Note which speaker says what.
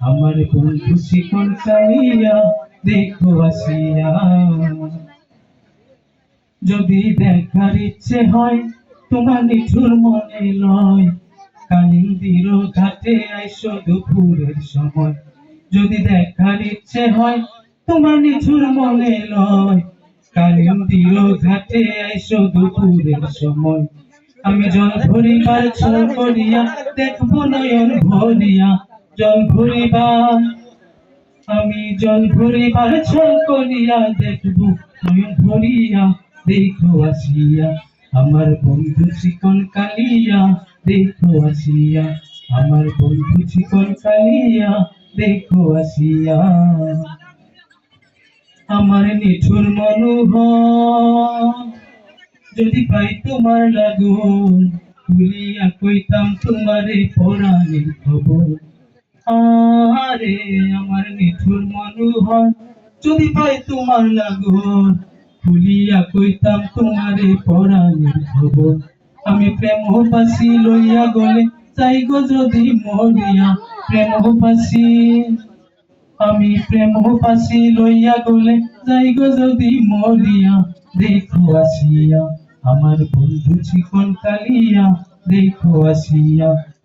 Speaker 1: আমার বন্ধু চিকন কালিয়া দেখো আসিয়া। যদি দেখার ইচ্ছে হয়, তোমার নিঠুর মনে লয়। কালিন্দির ঘাটে আইসো দুপুরের সময়। যদি দেখার ইচ্ছে হয়, তোমার নিঠুর মনে লয়। কালিন্দির ঘাটে আইসো দুপুরের সময়। আমি জল ভরিবার ছল করিয়া, দেখব নয়ন ভরিয়া। জল ভরিবার আমি জল ভরিবার ছল করিয়া দেখব, নয়ন ভরিয়া, দেখো আসিয়া, আমার বন্ধু চিকন কালিয়া, দেখো আসিয়া, আমার বন্ধু চিকন কালিয়া, দেখো আসিয়া। আমার নিঠুর মনোহর, যদি পাই তোমার লাগুন, ভুলিয়া কইতাম তোমারে পরাণের খবর। আরে আমার নিঠুর মনোহর, যদি পাই তোমার লাগুন ভুলিয়া কইতাম তোমারে পরাণের খবর আমি প্রেম পাশি লইয়া গলে যাই গো যদি মরিয়া প্রেম পাশি আমি প্রেম পাশি লইয়া গলে যাই গো যদি মরিয়া, দেখো আসিয়া, আমার বন্ধু চিকন কালিয়া, দেখো আসিয়া।